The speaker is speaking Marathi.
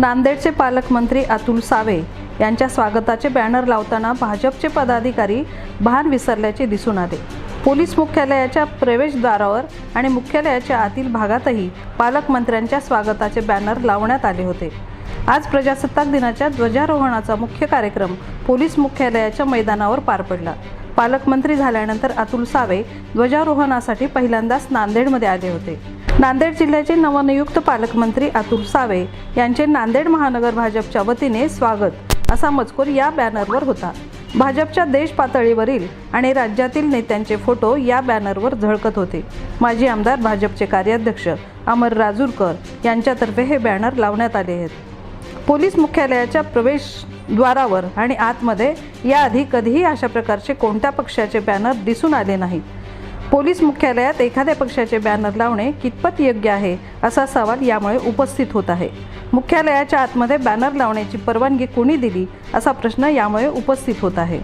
नांदेडचे पालकमंत्री अतुल सावे यांच्या स्वागताचे बॅनर लावताना भाजपचे पदाधिकारी भान विसरल्याचे दिसून आले. पोलीस मुख्यालयाच्या प्रवेशद्वारावर आणि मुख्यालयाच्या आतील भागातही पालकमंत्र्यांच्या स्वागताचे बॅनर लावण्यात आले होते. आज प्रजासत्ताक दिनाच्या ध्वजारोहणाचा मुख्य कार्यक्रम पोलीस मुख्यालयाच्या मैदानावर पार पडला. पालकमंत्री झाल्यानंतर अतुल सावे ध्वजारोहणासाठी पहिल्यांदाच नांदेडमध्ये आले होते. नांदेड जिल्ह्याचे नवनियुक्त पालकमंत्री अतुल सावे यांचे नांदेड महानगर भाजपच्या वतीने स्वागत. असा मजकूर या बॅनरवर होता. भाजपच्या देश पातळीवरील आणि राज्यातील नेत्यांचे फोटो या बॅनरवर झळकत होते. माजी आमदार भाजपचे कार्याध्यक्ष अमर राजूरकर यांच्यातर्फे हे बॅनर लावण्यात आले आहेत. पोलीस मुख्यालयाच्या प्रवेशद्वारावर आणि आतमध्ये याआधी कधीही अशा प्रकारचे कोणत्या पक्षाचे बॅनर दिसून आले नाहीत पोलीस मुख्यालयात एखाद्या पक्षाचे बॅनर लावणे कितपत योग्य आहे असा सवाल यामुळे उपस्थित होत आहे. मुख्यालयाच्या आतमध्ये बॅनर लावण्याची परवानगी कोणी दिली असा प्रश्न यामुळे उपस्थित होत आहे.